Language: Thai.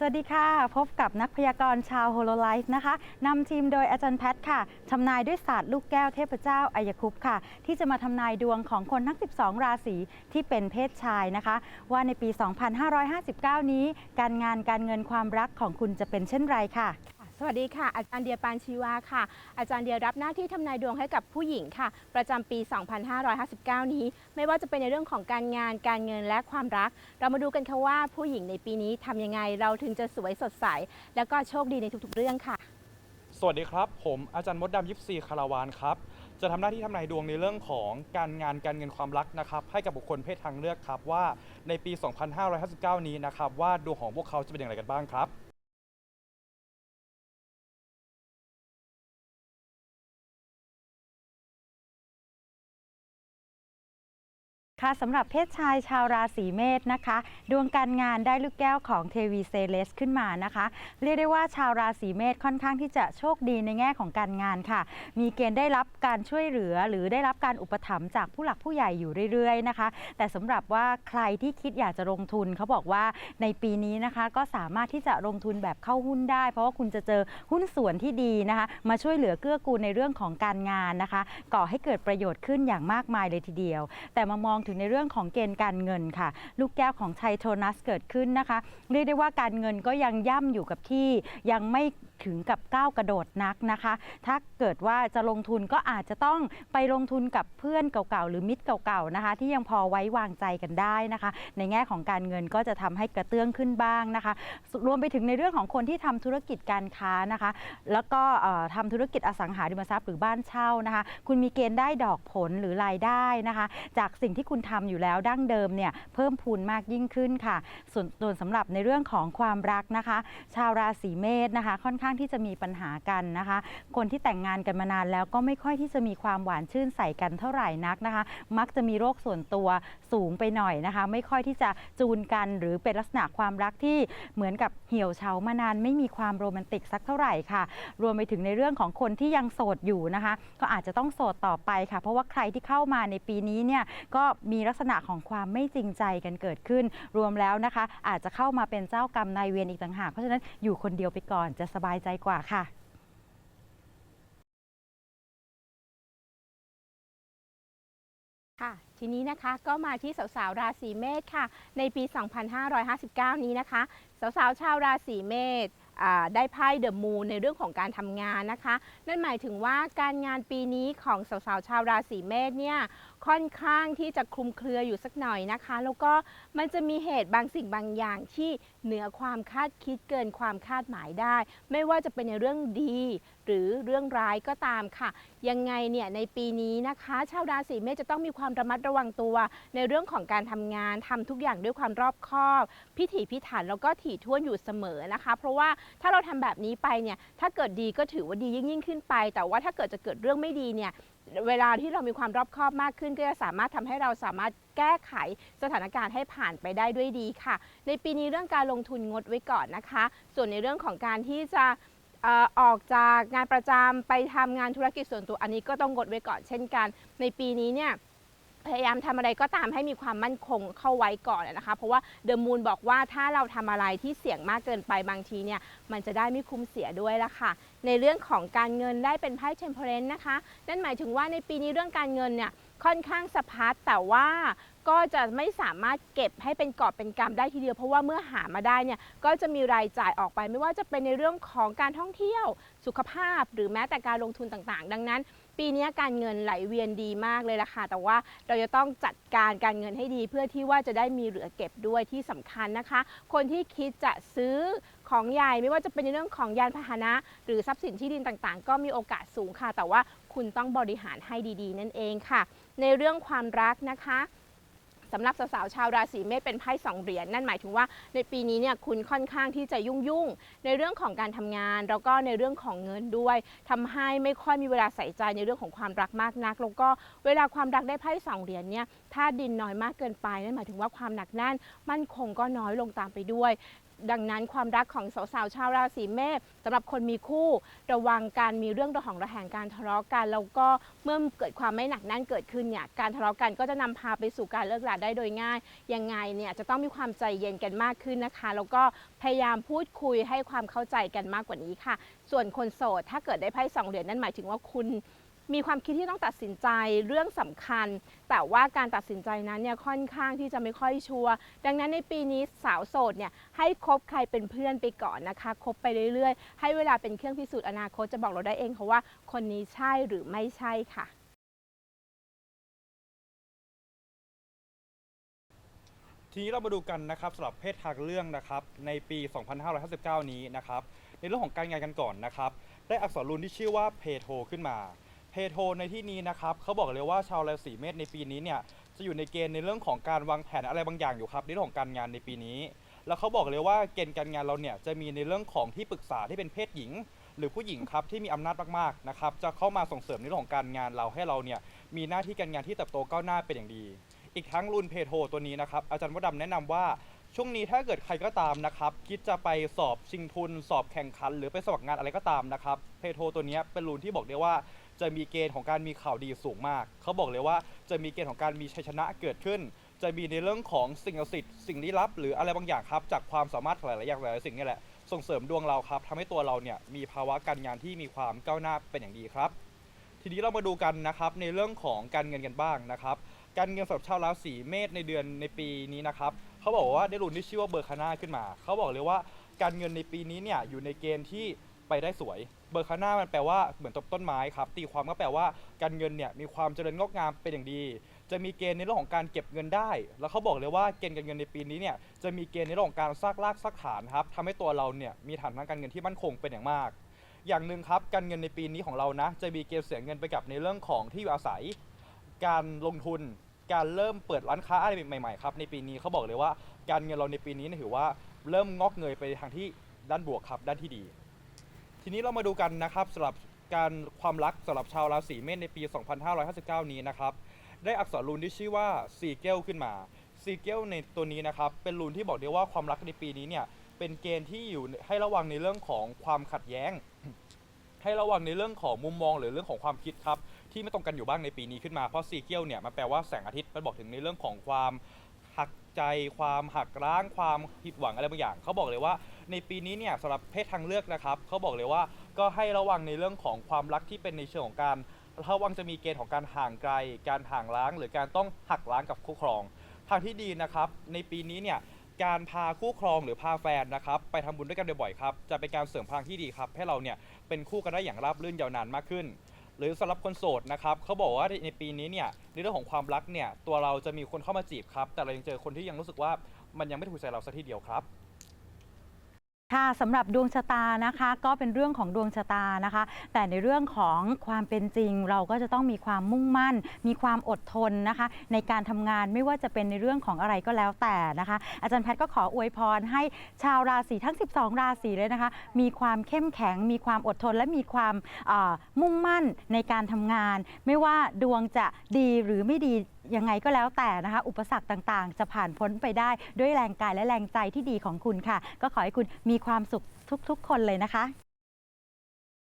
สวัสดีค่ะ พบกับนักพยากรณ์ชาวโฮโลไลฟ์นะคะนำทีมโดยอาจารย์แพทย์ค่ะทำนายด้วยศาสตร์ลูกแก้วเทพเจ้าอายคุปต์ค่ะ ที่จะมาทำนายดวงของคนทั้ง 12 ราศีที่เป็นเพศชายนะคะ ว่าในปี 2559 นี้ การงานการเงินความรักของคุณจะเป็นเช่นไรค่ะ สวัสดีค่ะ อาจารย์เดียปานชีวาค่ะ อาจารย์เดียรับหน้าที่ทำนายดวงให้กับผู้หญิงค่ะ ประจำปี 2559 นี้ ไม่ว่าจะเป็นในเรื่องของการงานการเงินและความรัก เรามาดูกันค่ะว่าผู้หญิงในปีนี้ทำยังไงเราถึงจะสวยสดใส แล้วก็โชคดีในทุกๆ เรื่องค่ะ สวัสดีครับ ผมอาจารย์มดดำยิปซีคาราวานครับ จะทำหน้าที่ทำนายดวงในเรื่องของการงานการเงินความรักนะครับ ให้กับบุคคลเพศทางเลือกครับว่าในปี 2559 นี้นะครับว่าดวงของพวกเขาจะเป็นอย่างไรกันบ้างครับ ค่ะสำหรับเพศชายชาวราศีเมษนะคะ ดวงการงานได้ลูกแก้วของเทวีเซเลสขึ้นมานะคะ เรียกได้ว่าชาวราศีเมษค่อนข้างที่จะโชคดีในแง่ของการงานค่ะ มีเกณฑ์ได้รับการช่วยเหลือ หรือได้รับการอุปถัมภ์จากผู้หลักผู้ใหญ่อยู่เรื่อยๆนะคะ แต่สำหรับว่าใครที่คิดอยากจะลงทุนเขาบอกว่าในปีนี้นะคะก็สามารถที่จะลงทุนแบบเข้าหุ้นได้ เพราะว่าคุณจะเจอหุ้นส่วนที่ดีนะคะ มาช่วยเหลือเกื้อกูลในเรื่องของการงานนะคะ ก่อให้เกิดประโยชน์ขึ้นอย่างมากมายเลยทีเดียว แต่มามองถึงในเรื่องของเกณฑ์การเงินค่ะ ลูกแก้วของไทโทนัสเกิดขึ้นนะคะ เรียกได้ว่าการเงินก็ยังย่ำอยู่กับที่ยังไม่ ถึงกับก้าวกระโดดนักนะคะ ถ้าเกิดว่าจะลงทุนก็อาจจะต้องไปลงทุนกับเพื่อนเก่าๆ หรือมิตรเก่าๆนะคะ ที่ยังพอไว้วางใจกันได้นะคะ ในแง่ของการเงินก็จะทำให้กระเตื้องขึ้นบ้างนะคะ รวมไปถึงในเรื่องของคนที่ทำธุรกิจการค้านะคะ แล้วก็เอ่อทำธุรกิจอสังหาริมทรัพย์หรือบ้านเช่านะคะ คุณมีเกณฑ์ได้ดอกผลหรือรายได้นะคะ จากสิ่งที่คุณทำอยู่แล้วดั้งเดิมเนี่ยเพิ่มพูนมากยิ่งขึ้นค่ะส่วนส่วนสำหรับในเรื่องของความรักนะคะ ชาวราศีเมษนะคะ ค่อนข้างที่จะมีปัญหากันนะคะ คนที่แต่งงานกันมานานแล้วก็ไม่ค่อยที่จะมีความหวานชื่นใส่กันเท่าไหร่นักนะคะ มักจะมีโรคส่วนตัวสูงไปหน่อยนะคะ ไม่ค่อยที่จะจูนกันหรือเป็นลักษณะความรักที่เหมือนกับเหี่ยวเฉามานาน ไม่มีความโรแมนติกสักเท่าไหร่ค่ะ รวมไปถึงในเรื่องของคนที่ยังโสดอยู่นะคะ ก็อาจจะต้องโสดต่อไปค่ะ เพราะว่าใครที่เข้ามาในปีนี้เนี่ยก็มีลักษณะของความไม่จริงใจกันเกิดขึ้น รวมแล้วนะคะ อาจจะเข้ามาเป็นเจ้ากรรมนายเวรอีกต่างหากเพราะฉะนั้นอยู่คนเดียวไปก่อนจะสบายใจกว่าค่ะค่ะทีนี้นะคะก็มาที่สาวๆราศีเมษค่ะ ในปี 2559 นี้นะคะ สาวๆชาวราศีเมษ ได้ไพ่เดอะมูนในเรื่องของการทำงานนะคะ นั่นหมายถึงว่าการงานปีนี้ของสาวๆชาวราศีเมษเนี่ยค่อนข้างที่จะคลุมเครืออยู่สักหน่อยนะคะ แล้วก็มันจะมีเหตุบางสิ่งบางอย่างที่เหนือความคาดคิดเกินความคาดหมายได้ ไม่ว่าจะเป็นในเรื่องดี หรือเรื่องร้ายก็ตามค่ะ ยังไงเนี่ยในปีนี้นะคะ ชาวราศีเมษจะต้องมีความระมัดระวังตัว ในเรื่องของการทำงานทำทุกอย่างด้วยความรอบคอบ พิถีพิถันแล้วก็ถี่ถ้วนอยู่เสมอนะคะ เพราะว่าถ้าเราทำแบบนี้ไปเนี่ยถ้าเกิดดีก็ถือว่าดียิ่งยิ่งขึ้นไป แต่ว่าถ้าเกิดจะเกิดเรื่องไม่ดีเนี่ยเวลาที่เรามีความรอบคอบมากขึ้น ก็จะสามารถทำให้เราสามารถแก้ไขสถานการณ์ให้ผ่านไปได้ด้วยดีค่ะ ในปีนี้เรื่องการลงทุนงดไว้ก่อนนะคะ ส่วนในเรื่องของการที่จะ ออกจากงานประจำไปทำงานธุรกิจส่วนตัวอันนี้ก็ต้องงดไว้ก่อนเช่นกัน ในปีนี้เนี่ยพยายามทำอะไรก็ตามให้มีความมั่นคงเข้าไว้ก่อนนะคะ เพราะว่าเดอะมูนบอกว่าถ้าเราทำอะไรที่เสี่ยงมากเกินไปบางทีเนี่ยมันจะได้ไม่คุ้มเสียด้วยละค่ะ ในเรื่องของการเงินได้เป็นไพ่เทมเพลนนะคะ นั่นหมายถึงว่าในปีนี้เรื่องการเงินเนี่ยค่อนข้างสะพัดแต่ว่า ก็จะไม่สามารถเก็บให้เป็นกอบเป็นกำได้ทีเดียว เพราะว่าเมื่อหามาได้เนี่ยก็จะมีรายจ่ายออกไปไม่ว่าจะเป็นในเรื่องของการท่องเที่ยว สุขภาพ หรือแม้แต่การลงทุนต่างๆ ดังนั้น ปีนี้การเงินไหลเวียนดีมากเลยล่ะค่ะ แต่ว่าเราจะต้องจัดการการเงินให้ดี เพื่อที่ว่าจะได้มีเหลือเก็บด้วยที่สำคัญนะคะ คนที่คิดจะซื้อของใหญ่ไม่ว่าจะเป็นในเรื่องของยานพาหนะ หรือทรัพย์สินที่ดินต่างๆ ก็มีโอกาสสูงค่ะ แต่ว่าคุณต้องบริหารให้ดีๆ นั่นเองค่ะ ในเรื่องความรักนะคะ สำหรับสาวๆชาวราศีเมษเป็นไพ่สองเหรียญนั่นหมายถึงว่าในปีนี้เนี่ยคุณค่อนข้างที่จะยุ่งๆในเรื่องของการทำงาน แล้วก็ในเรื่องของเงินด้วยทำให้ไม่ค่อยมีเวลาใส่ใจในเรื่องของความรักมากนัก แล้วก็เวลาความรักได้ไพ่สองเหรียญเนี่ยถ้าดินน้อยมากเกินไปนั่นหมายถึงว่าความหนักแน่นมั่นคงก็น้อยลงตามไปด้วย ดังนั้นความรักของสาวๆชาวราศีเมษสำหรับคนมีคู่ระวังการมีเรื่องระหองระแหงการทะเลาะกัน แล้วก็เมื่อเกิดความไม่หนักแน่นเกิดขึ้นเนี่ยการทะเลาะกันก็จะนำพาไปสู่การเลิกราได้โดยง่ายยังไงเนี่ยจะต้องมีความใจเย็นกันมากขึ้นนะคะ แล้วก็พยายามพูดคุยให้ความเข้าใจกันมากกว่านี้ค่ะ ส่วนคนโสดถ้าเกิดได้ไพ่สองเหรียญนั่นหมายถึงว่าคุณ มีความคิดที่ต้องตัดสินใจเรื่องสำคัญ แต่ว่าการตัดสินใจนั้นเนี่ยค่อนข้างที่จะไม่ค่อยชัวร์ดังนั้นในปีนี้สาวโสดเนี่ยให้คบใครเป็นเพื่อนไปก่อนนะคะคบไปเรื่อยๆ ให้เวลาเป็นเครื่องพิสูจน์อนาคตจะบอกเราได้เองค่ะว่า คนนี้ใช่หรือไม่ใช่ค่ะทีนี้เรามาดูกันนะครับสำหรับเพศทางเรื่องนะครับในปี 2559 นี้นะครับในเรื่องของการงานกันก่อนนะครับได้อักษรรูนที่ชื่อว่าเพโทขึ้นมา โทในที่นี้นะครับเขาบอกเลยว่าชาวราศีเมษในปีนี้เนี่ยจะอยู่ในเกณฑ์ในเรื่องของการวางแผนอะไรบางอย่างอยู่ครับในเรื่องของการงานในปีนี้ แล้วเขาบอกเลยว่าเกณฑ์การงานเราเนี่ยจะมีในเรื่องของที่ปรึกษาที่เป็นเพศหญิง หรือผู้หญิงครับที่มีอำนาจมากๆนะครับจะเข้ามาส่งเสริมในเรื่องของการงานเราให้เราเนี่ยมีหน้าที่การงานที่เติบโตก้าวหน้าเป็นอย่างดี อีกทั้งรุนเพโทตัวนี้นะครับอาจารย์วดำแนะนำว่าช่วงนี้ถ้าเกิดใครก็ตามนะครับ คิดจะไปสอบชิงทุน สอบแข่งขัน หรือไปสมัครงานอะไรก็ตามนะครับเพโทตัวนี้เป็นรุนที่บอกได้ว่า จะมีเกณฑ์ของการมีข่าวดีสูงมาก เขาบอกเลยว่าจะมีเกณฑ์ของการมีชัยชนะเกิดขึ้น จะมีในเรื่องของสิ่งศักดิ์สิทธิ์สิ่งลี้ลับ หรืออะไรบางอย่างครับ จากความสามารถหลายๆอย่างหลายๆสิ่งนี่แหละส่งเสริมดวงเราครับทำให้ตัวเราเนี่ยมีภาวะการงานที่มีความก้าวหน้าเป็นอย่างดีครับ ทีนี้เรามาดูกันนะครับในเรื่องของการเงินกันบ้างนะครับ การเงินสำหรับชาวราศีเมษในเดือนในปีนี้นะครับเขาบอกว่าได้รุ่นที่ชื่อว่าเบอร์คาน่าขึ้นมา เขาบอกเลยว่าการเงินในปีนี้เนี่ยอยู่ในเกณฑ์ที่ไปได้สวย เบอร์คาน่ามันแปลว่าเหมือนต้นต้นไม้ครับตีความก็แปลว่าการเงินเนี่ยมีความเจริญงอกงามเป็นอย่างดี จะมีเกณฑ์ในเรื่องของการเก็บเงินได้ แล้วเขาบอกเลยว่าเกณฑ์การเงินในปีนี้เนี่ยจะมีเกณฑ์ในเรื่องของการสร้างรากสร้างฐานครับทำให้ตัวเราเนี่ยมีฐานทางการเงินที่มั่นคงเป็นอย่างมาก อย่างหนึ่งครับการเงินในปีนี้ของเรานะจะมีเกณฑ์เสียเงินไปกับในเรื่องของที่อยู่อาศัย การลงทุนการเริ่มเปิดร้านค้าอะไรใหม่ๆครับในปีนี้เขาบอกเลยว่าการเงินเราในปีนี้เนี่ยถือว่าเริ่มงอกเงยไปทางที่ด้านบวกครับด้านที่ดี ทีนี้เรามาดูกันนะครับสำหรับการความรักสำหรับชาวราศีเมษในปี 2559 นี้นะครับ ได้อักษรรูนที่ชื่อว่าซีเกลขึ้นมาซีเกลในตัวนี้นะครับเป็นรูนที่บอกได้ว่าความรักในปีนี้เนี่ยเป็นเกณฑ์ที่อยู่ให้ระวังในเรื่องของความขัดแย้ง ให้ระวังในเรื่องของมุมมองหรือเรื่องของความคิดครับที่ไม่ตรงกันอยู่บ้างในปีนี้ขึ้นมาเพราะซีเกลเนี่ยมันแปลว่าแสงอาทิตย์มันบอกถึงในเรื่องของความ หักใจความหักร้างความผิดหวังอะไรบางอย่างเขาบอกเลยว่า ในปีนี้เนี่ยสำหรับเพศทางเลือกนะครับเขาบอกเลยว่าก็ให้ระวังในเรื่องของความรักที่เป็นในเชิงของการระวังจะมีเกณฑ์ของการห่างไกล การห่างล้าง หรือการต้องหักล้างกับคู่ครอง ทางที่ดีนะครับในปีนี้เนี่ยการพาคู่ครองหรือพาแฟนนะครับไปทำบุญด้วยกันบ่อยๆครับจะเป็นการเสริมพลังที่ดีครับให้เราเนี่ยเป็นคู่กันได้อย่างราบรื่นยาวนานมากขึ้น หรือสำหรับคนโสดนะครับเขาบอกว่าในปีนี้เนี่ยในเรื่องของความรักเนี่ยตัวเราจะมีคนเข้ามาจีบครับ แต่เรายังเจอคนที่ยังรู้สึกว่ามันยังไม่ถูกใจเราสักทีเดียวครับ ค่ะสำหรับดวงชะตานะคะก็เป็นเรื่องของดวงชะตานะคะ แต่ในเรื่องของความเป็นจริง เราก็จะต้องมีความมุ่งมั่น มีความอดทนนะคะ ในการทำงานไม่ว่าจะเป็นในเรื่องของอะไรก็แล้วแต่นะคะ อาจารย์แพทย์ก็ขออวยพรให้ชาวราศีทั้ง 12 ราศีเลยนะคะ มีความเข้มแข็ง มีความอดทน และมีความมุ่งมั่นในการทำงาน ไม่ว่าดวงจะดีหรือไม่ดี ยังไงก็แล้วแต่นะคะ อุปสรรคต่างๆ จะผ่านพ้นไปได้ด้วยแรงกายและแรงใจที่ดีของคุณค่ะ ก็ขอให้คุณมีความสุขทุกๆ คนเลยนะคะ